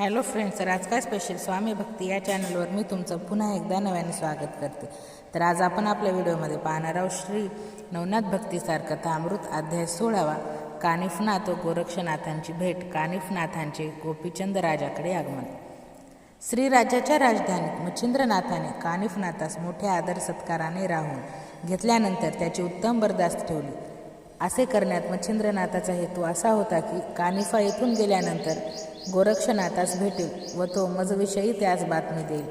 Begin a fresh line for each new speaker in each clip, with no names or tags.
Hello friends तर आज काय स्पेशल स्वामी भक्ती या चॅनलवर मी तुमचं पुन्हा एकदा नव्याने स्वागत करते. तर आज आपण आपल्या व्हिडिओमध्ये पाहणार आहोत श्री नवनाथ भक्तीसार कथा अमृत अध्याय सोळावा. कानिफनाथ व गोरक्षनाथांची भेट. कानिफनाथांचे गोपीचंद राजाकडे आगमन. श्रीराजाच्या राजधानीत मच्छिंद्रनाथाने कानिफनाथास मोठ्या आदर सत्काराने राहून घेतल्यानंतर त्याची उत्तम बरदास्त ठेवली. असे करण्यात मच्छिंद्रनाथाचा हेतू असा होता की कानिफा येथून गेल्यानंतर गोरक्षनाथास भेटेल व तो मजविषयी त्यास बातमी देईल.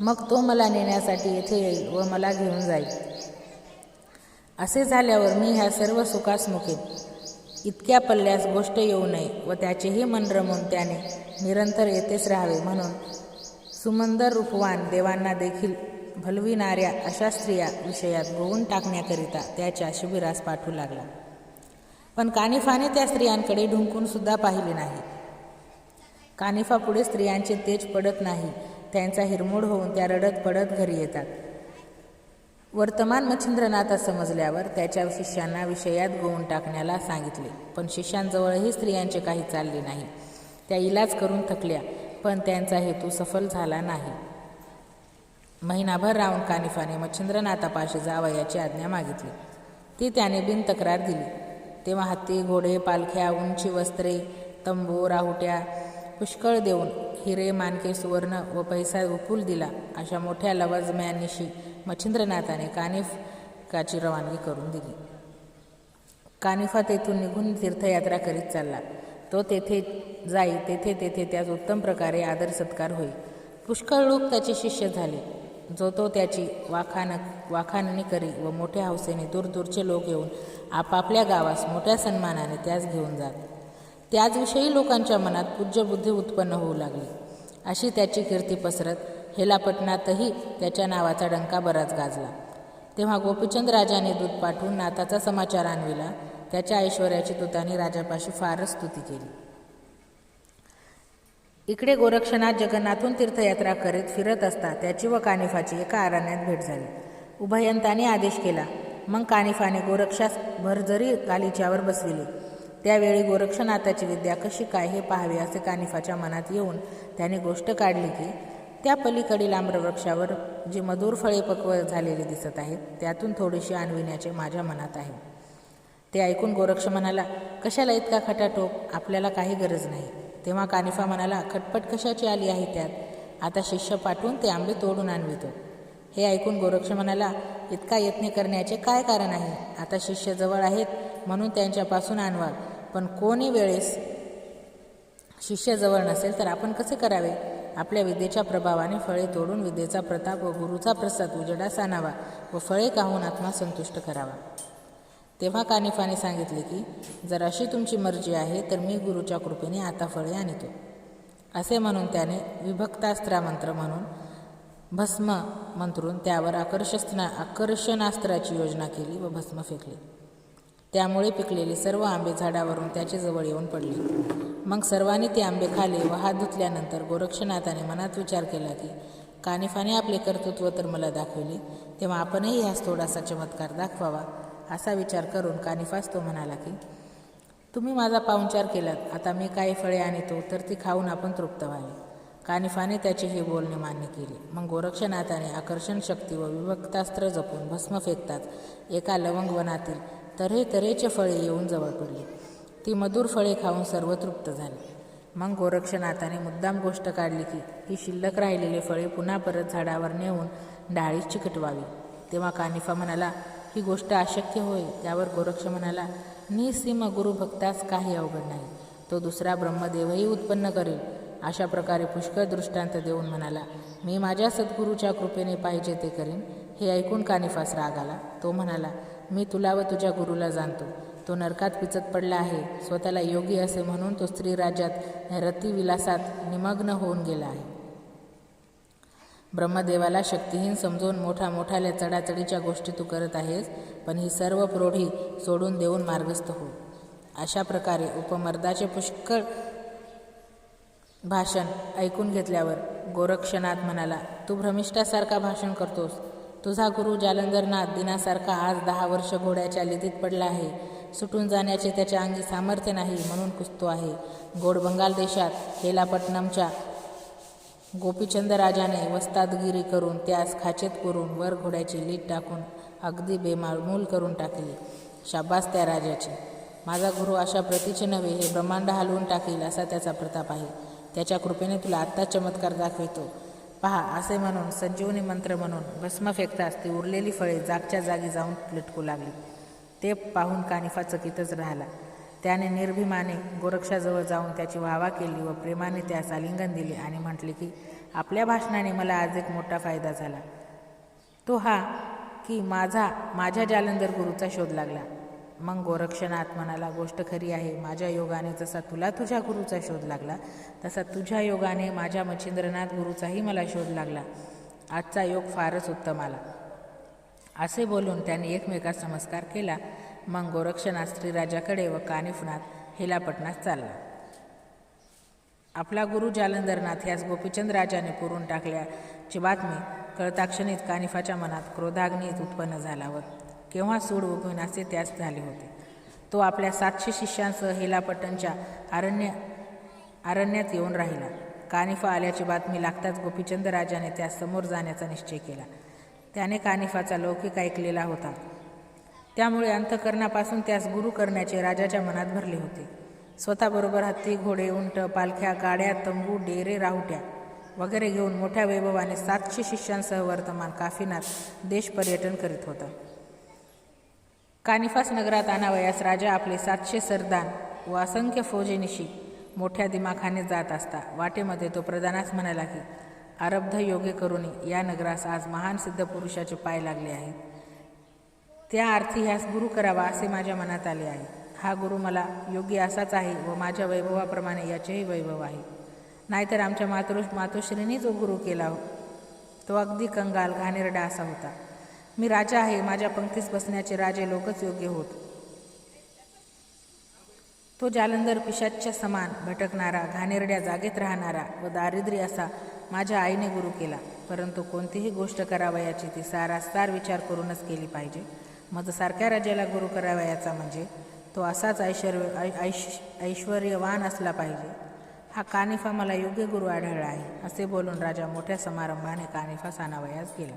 मग तो मला नेण्यासाठी येथे येईल व मला घेऊन जाईल. असे झाल्यावर मी ह्या सर्व सुखास मुकेन इतक्या पल्ल्यास गोष्ट येऊ नये व त्याचेही मन रमून त्याने निरंतर येथेच राहावे म्हणून सुमंदर रूपवान देवांना देखील भलविणाऱ्या अशा स्त्रिया विषयात गोवून टाकण्याकरिता त्याच्या शिबिरास पाठवू लागला. पण कानिफाने त्या स्त्रियांकडे ढुंकून सुद्धा पाहिले नाही. कानिफा पुढे स्त्रियांचे तेज पडत नाही. त्यांचा हिरमोड होऊन त्या रडत पडत घरी येतात. वर्तमान मच्छिंद्रनाथा समजल्यावर त्याच्या शिष्यांना विषयात गोवून टाकण्याला सांगितले. पण शिष्यांजवळही स्त्रियांचे काही चालले नाही. त्या इलाज करून थकल्या पण त्यांचा हेतू सफल झाला नाही. महिनाभर राहून कानिफाने मच्छिंद्रनाथापाशी जावयाची आज्ञा मागितली. ती त्याने बिन तक्रार दिली. तेव्हा हत्ती घोडे पालख्या उंची वस्त्रे तंबू राहुट्या पुष्कळ देऊन हिरे मानके सुवर्ण व पैसा उपूल दिला. अशा मोठ्या लवाजम्यानिशी मच्छिंद्रनाथाने कानिफकाची रवानगी करून दिली. कानिफा तेथून निघून तीर्थयात्रा करीत चालला. तो तेथे जाई तेथे तेथे त्यास उत्तम प्रकारे आदर सत्कार होई. पुष्कळ लोक त्याचे शिष्य झाले. जो तो त्याची वाखान वाखाणणी करी व मोठ्या हौसेने दूरदूरचे लोक येऊन आपापल्या गावास मोठ्या सन्मानाने त्यास घेऊन जात. त्याचविषयी लोकांच्या मनात पूज्य बुद्धी उत्पन्न होऊ लागली. अशी त्याची कीर्ती पसरत हेलापटणातही त्याच्या नावाचा डंका बराच गाजला. तेव्हा गोपीचंद राजाने दूध पाठवून नाथाचा समाचार आणविला. त्याच्या ऐश्वर्याची दूताने राजापाशी फारच स्तुती केली. इकडे गोरक्षनाथ जगन्नाथून तीर्थयात्रा करीत फिरत असता त्याची व कानिफाची एका आरण्यात भेट झाली. उभयंताने आदेश केला. मग कानिफाने गोरक्षास भरजरी गालिच्यावर बसविले. त्यावेळी गोरक्षनाथाची विद्या कशी काय हे पाहावे असे कानिफाच्या मनात येऊन त्याने गोष्ट काढली की त्या पलीकडील आम्रवृक्षावर जी मधुर फळे पक्व झालेली दिसत आहेत त्यातून थोडीशी आणविण्याचे माझ्या मनात आहे. ते ऐकून गोरक्ष म्हणाला कशाला इतका खटाटोप आपल्याला काही गरज नाही. तेव्हा कानिफा म्हणाला खटपट कशाची आली आहे त्यात? आता शिष्य पाठवून ते आंबे तोडून आणवितो. हे ऐकून गोरक्ष म्हणाला इतका यत्न करण्याचे काय कारण आहे? आता शिष्य जवळ आहेत म्हणून त्यांच्यापासून आणवाल. पण कोणी वेळेस शिष्य जवळ नसेल तर आपण कसे करावे? आपल्या विद्येच्या प्रभावाने फळे तोडून विद्येचा प्रताप व गुरुचा प्रसाद उजेडास आणावा व फळे काहून आत्मा संतुष्ट करावा. तेव्हा कानिफाने सांगितले की जर अशी तुमची मर्जी आहे तर मी गुरुच्या कृपेने आता फळे आणतो. असे म्हणून त्याने विभक्तास्त्रा मंत्र म्हणून भस्म मंत्रून त्यावर आकर्षस्ना आकर्षणास्त्राची योजना केली व भस्म फेकली. त्यामुळे पिकलेले सर्व आंबे झाडावरून त्याचे जवळ येऊन पडले. मग सर्वांनी ते आंबे खाले व हात धुतल्यानंतर गोरक्षनाथाने मनात विचार केला की कानिफाने आपले कर्तृत्व तर मला दाखवले तेव्हा आपणही ह्यास थोडासा चमत्कार दाखवावा असा विचार करून कानिफास तो म्हणाला की तुम्ही माझा पाहुणचार केलात आता मी काही फळे आणतो तर ती खाऊन आपण तृप्त व्हावे. कानिफाने त्याचे हे बोलणे मान्य केले. मग गोरक्षनाथाने आकर्षण शक्ती व विभक्तास्त्र जपून भस्म फेकतात एका लवंगवनातील तऱ्हे तऱ्हेचे फळे येऊन जवळ पडली. ती मधुर फळे खाऊन सर्व तृप्त झाली. मग गोरक्षनाथाने मुद्दाम गोष्ट काढली की ही शिल्लक राहिलेले फळे पुन्हा परत झाडावर नेऊन डाळी चिकटवावी. तेव्हा कानिफा म्हणाला ही गोष्ट अशक्य होय. त्यावर गोरक्ष म्हणाला निसीम गुरुभक्तास काही अवघड नाही. तो दुसरा ब्रह्मदेवही उत्पन्न करेल. अशा प्रकारे पुष्कळ दृष्टांत देऊन म्हणाला मी माझ्या सद्गुरूच्या कृपेने पाहिजे ते करीन. हे ऐकून कानिफास राग आला. तो म्हणाला मी तुला व तुझ्या गुरुला जाणतो. तो नरकात पिचत पडला आहे. स्वतःला योगी असे म्हणून तो स्त्री राज्यात रतिविलासात निमग्न होऊन गेला आहे. ब्रह्मदेवाला शक्तिहीन समजून मोठा मोठाल्या चढाचढीच्या गोष्टी तू करत आहेस पण ही सर्व प्रौढी सोडून देऊन मार्गस्थ हो. अशा प्रकारे उपमर्दाचे पुष्कळ भाषण ऐकून घेतल्यावर गोरक्षनाथ म्हणाला तू भ्रमिष्ठासारखा भाषण करतोस. तुझा गुरु जालंधरनाथ दिनासारखा आज दहा वर्ष घोड्याच्या लिदीत पडला आहे. सुटून जाण्याचे त्याच्या अंगी सामर्थ्य नाही म्हणून कुसतो आहे. गोड बंगाल देशात हेलापट्टणमच्या गोपीचंद राजाने वस्तादगिरी करून त्यास खाचेत करून वर घोड्याची लीट टाकून अगदी बेमालमूल करून टाकली. शाबास त्या राजाची. माझा गुरु अशा प्रतीचे नव्हे हे ब्रह्मांड हलवून टाकील असा त्याचा प्रताप आहे. त्याच्या कृपेने तुला आत्ताच चमत्कार दाखवितो. पहा असे म्हणून संजीवनी मंत्र म्हणून भस्म फेकताच ती उरलेली फळे जागच्या जागी जाऊन लटकू लागली. ते पाहून कानिफा चकितच राहिला. त्याने निर्भिमाने गोरक्षाजवळ जाऊन त्याची वाहवा केली व प्रेमाने त्यास आलिंगन दिले आणि म्हटले की आपल्या भाषणाने मला आज एक मोठा फायदा झाला. तो हा की माझा माझ्या जालंधर गुरुचा शोध लागला. मग गोरक्षनाथ म्हणाला गोष्ट खरी आहे माझ्या योगाने जसा तुला तुझ्या गुरुचा शोध लागला तसा तुझ्या योगाने माझ्या मच्छिंद्रनाथ गुरुचाही मला शोध लागला. आजचा योग फारच उत्तम आला. असे बोलून त्यांनी एकमेकास नमस्कार केला. मग गोरक्षनाथ श्रीराजाकडे व कानिफनाथ हेलापटणास चालला. आपला गुरु जालंधरनाथ यास गोपीचंद राजाने पुरून टाकल्याची बातमी कळताक्षणीत कानिफाच्या मनात क्रोधाग्नीत उत्पन्न झाला व केव्हा सूड उगवेन असे त्यास झाले होते. तो आपल्या सातशे शिष्यांसह हेलापट्टणच्या अरण्य अरण्यात येऊन राहिला. कानिफा आल्याची बातमी लागताच गोपीचंद राजाने त्यास समोर जाण्याचा निश्चय केला. त्याने कानिफाचा लौकिक ऐकलेला होता. त्यामुळे अंतकरणापासून त्यास गुरु करण्याचे राजाच्या मनात भरले होते. स्वतःबरोबर हत्ती घोडे उंट पालख्या गाड्या तंबू डेरे राहुट्या वगैरे घेऊन मोठ्या वैभवाने सातशे शिष्यांसह वर्तमान काफिनात देश पर्यटन करीत होता. कानिफास नगरात आणावयास राजा आपले सातशे सरदान व असंख्य फौजेनिशी मोठ्या दिमाखाने जात असता. वाटेमध्ये तो प्रधानास म्हणाला की आरब्ध योगे करुणी या नगरास आज महान सिद्ध पुरुषाचे पाय लागले आहेत. त्या अर्थी ह्यास गुरु करावा असे माझ्या मनात आले आहे. हा गुरु मला योग्य असाच आहे व माझ्या वैभवाप्रमाणे याचेही वैभव आहे. नाहीतर आमच्या मातृ मातोश्रीने जो गुरु केला हो तो अगदी कंगाल घाणेरडा असा होता. मी राजा आहे माझ्या पंक्तीस बसण्याचे राजे लोकच योग्य होत. तो जालंधर पिशाच्या समान भटकणारा घाणेरड्या जागेत राहणारा व दारिद्र्य असा माझ्या आईने गुरु केला. परंतु कोणतीही गोष्ट करावयाची ती सारासार विचार करूनच केली पाहिजे. मग सारख्या राजाला गुरु करावयाचा म्हणजे तो असाच ऐश्वर ऐश ऐश्वर्यवान असला पाहिजे. हा कानिफा मला योग्य गुरु आढळला आहे असे बोलून राजा मोठ्या समारंभाने कानिफा सानावयास गेला.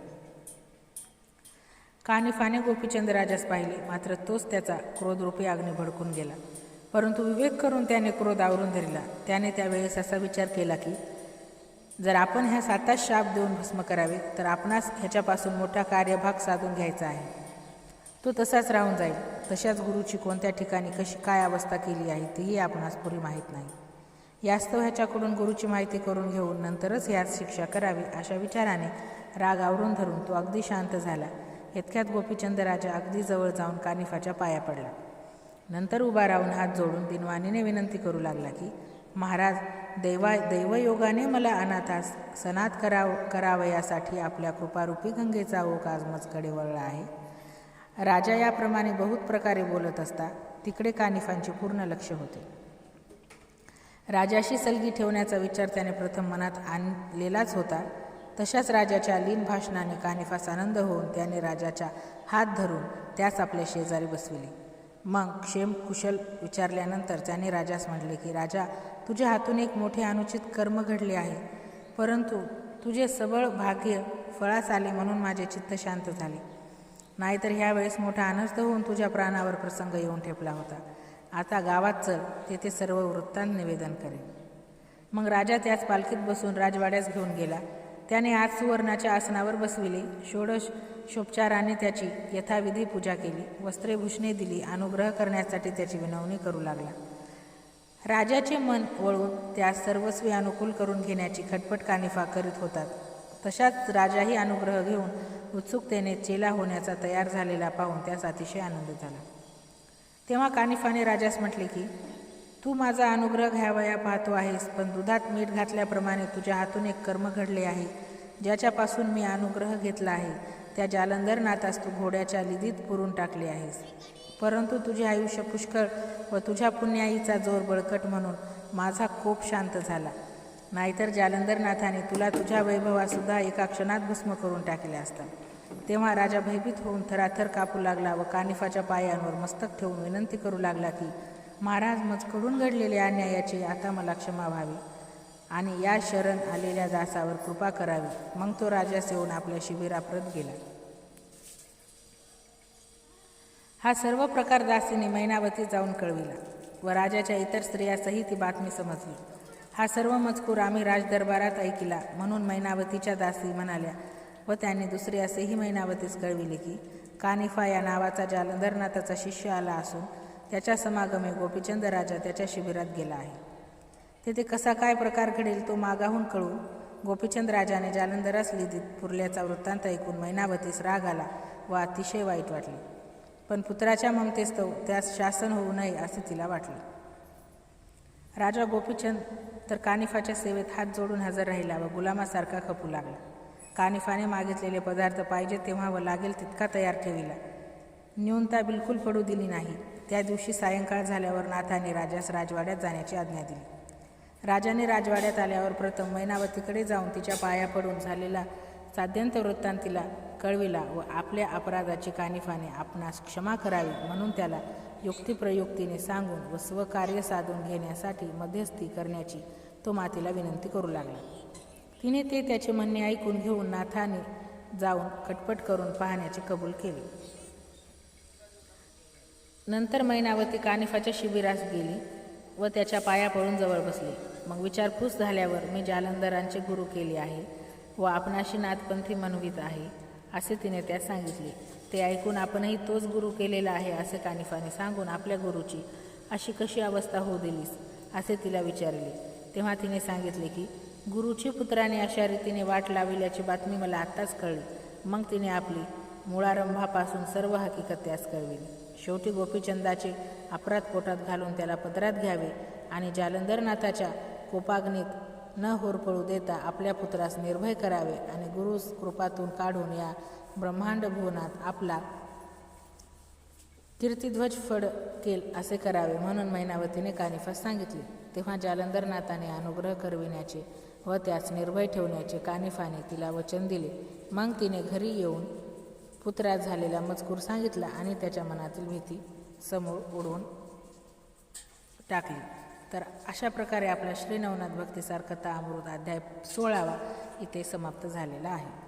कानिफाने गोपीचंद राजास पाहिले. मात्र तोच त्याचा क्रोधरूपी अग्नी भडकून गेला. परंतु विवेक करून त्याने क्रोध आवरून धरला. त्याने त्यावेळेस असा विचार केला की जर आपण ह्या सातास शाप देऊन भस्म करावे तर आपणास ह्याच्यापासून मोठा कार्यभाग साधून घ्यायचा आहे. तो तसाच राहून जाईल. तशाच गुरुची कोणत्या ठिकाणी कशी काय अवस्था केली आहे तीही आपणास पुरी माहीत नाही. यास्तव ह्याच्याकडून गुरुची माहिती करून घेऊन नंतरच ह्यात शिक्षा करावी अशा विचाराने राग आवरून धरून तो अगदी शांत झाला. इतक्यात गोपीचंद राजा अगदी जवळ जाऊन कानिफाच्या पाया पडला. नंतर उभा राहून हात जोडून दिनवाणीने विनंती करू लागला की महाराज दैवा दैवयोगाने मला अनाथास सनात कराव करावयासाठी आपल्या कृपारूपी गंगेचा ओक आज मजकडे वळला आहे. राजा याप्रमाणे बहुत प्रकारे बोलत असता तिकडे कानिफांचे पूर्ण लक्ष होते. राजाशी सलगी ठेवण्याचा विचार त्याने प्रथम मनात आणलेलाच होता. तशाच राजाच्या लीन भाषणाने कानिफास आनंद होऊन त्याने राजाच्या हात धरून त्यास आपल्या शेजारी बसविले. मग क्षेम कुशल विचारल्यानंतर त्याने राजास म्हटले की राजा तुझ्या हातून एक मोठे अनुचित कर्म घडले आहे. परंतु तुझे सबळ भाग्य फळास आले म्हणून माझे चित्त शांत झाले. नाहीतर ह्यावेळेस मोठा अनर्थ होऊन तुझ्या प्राणावर प्रसंग येऊन ठेपला होता. आता गावात चल तेथे सर्व वृत्तांत निवेदन करेन. मग राजा त्याच पालखीत बसून राजवाड्यास घेऊन गेला. त्याने आज सुवर्णाच्या आसनावर बसविले. षोडश शोपचाराने त्याची यथाविधी पूजा केली. वस्त्रेभूषणे दिली. अनुग्रह करण्यासाठी त्याची विनवणी करू लागला. राजाचे मन वळून त्यास सर्वस्वी अनुकूल करून घेण्याची खटपट कानिफा करीत होतात. तशाच राजाही अनुग्रह घेऊन उत्सुकतेने चेला होण्याचा तयार झालेला पाहून त्यास अतिशय आनंद झाला. तेव्हा कानिफाने राजास म्हटले की तू माझा अनुग्रह घ्यावया पाहतो आहेस पण दुधात मीठ घातल्याप्रमाणे तुझ्या हातून एक कर्म घडले आहे ज्याच्यापासून मी अनुग्रह घेतला आहे. त्या जालंधरनाथास तू घोड्याच्या लिदीत पुरून टाकले आहेस. परंतु तुझे आयुष्य पुष्कळ व तुझ्या पुण्याईचा जोर बळकट म्हणून माझा कोप शांत झाला. नाहीतर जालंधरनाथाने तुला तुझ्या वैभवासुद्धा एका क्षणात भस्म करून टाकले असतात तेव्हा राजा भयभीत होऊन थराथर कापू लागला व कानिफाच्या पायांवर मस्तक ठेवून विनंती करू लागला की महाराज मजकडून घडलेल्या अन्यायाची आता मला क्षमा व्हावी. आणि या शरण आलेल्या दासावर कृपा करावी. मग तो राजास येऊन आपल्या शिबिराप्रत गेला. हा सर्व प्रकार दासीने मैनावती जाऊन कळविला व राजाच्या इतर स्त्रियासही ती बातमी समजली. हा सर्व मजकूर आम्ही राजदरबारात ऐकिला म्हणून मैनावतीच्या दासी म्हणाल्या व त्यांनी दुसरी असेही मैनावतीस कळविले की कानिफा या नावाचा जालंधरनाथाचा शिष्य आला असून त्याच्या समागमे गोपीचंद राजा त्याच्या शिबिरात गेला आहे. तेथे कसा काय प्रकार घडेल तो मागाहून कळू. गोपीचंद राजाने जालंधरास लिदीत पुरल्याचा वृत्तांत ऐकून मैनावतीस राग आला व अतिशय वाईट वाटले. पण पुत्राच्या ममतेस्तव त्यास शासन होऊ नये असे तिला वाटले. राजा गोपीचंद तर कानिफाच्या सेवेत हात जोडून हजर राहिला व गुलामासारखा खपू लागला. कानिफाने मागितलेले पदार्थ पाहिजे तेव्हा व लागेल तितका तयार ठेविला. न्यूनता बिलकुल पडू दिली नाही. त्या दिवशी सायंकाळ झाल्यावर नाथाने राजास राजवाड्यात जाण्याची आज्ञा दिली. राजाने राजवाड्यात आल्यावर प्रथम मैनावतीकडे जाऊन तिच्या पाया पडून झालेला साध्यंत वृत्तांत तिला कळविला व आपल्या अपराधाची कानिफाने आपणास क्षमा करावी म्हणून त्याला युक्तिप्रयुक्तीने सांगून व स्वकार्य साधून घेण्यासाठी मध्यस्थी करण्याची तो मातेला विनंती करू लागला. तिने ते त्याचे म्हणणे ऐकून घेऊन नाथाने जाऊन कटपट करून पाहण्याचे कबूल केले. नंतर मैनावती कानिफाच्या शिबिरास गेली व त्याच्या पाया पडून जवळ बसली. मग विचारपूस झाल्यावर मी जालंधरांचे गुरु केले आहे व आपणाशी नाथपंथी म्हणवित आहे असे तिने त्यास सांगितले. ते ऐकून आपणही तोच गुरु केलेला आहे असे कानिफाने सांगून आपल्या गुरुची अशी कशी अवस्था होऊ दिलीस असे तिला विचारले. तेव्हा तिने सांगितले की गुरुची पुत्राने अशा रीतीने वाट लाविल्याची बातमी मला आत्ताच कळली. मग तिने आपली मुळारंभापासून सर्व हकीकत त्यास कळविली. शेवटी गोपीचंदाचे अपराध पोटात घालून त्याला पदरात घ्यावे आणि जालंधरनाथाच्या कोपाग्नीत न होरपळू देता आपल्या पुत्रास निर्भय करावे आणि गुरु कृपातून काढून या ब्रह्मांड भुवनात आपला कीर्तिध्वज फड केल असे करावे म्हणून मैनावतीने कानिफास सांगितले. तेव्हा जालंधरनाथाने अनुग्रह करविण्याचे व त्यास निर्भय ठेवण्याचे कानिफाने तिला वचन दिले. मग तिने घरी येऊन पुत्रात झालेला मजकूर सांगितला आणि त्याच्या मनातील भीती समोर उडवून टाकली. तर अशा प्रकारे आपला श्री नवनाथ अमृत अध्याय सोळावा इथे समाप्त झालेला आहे.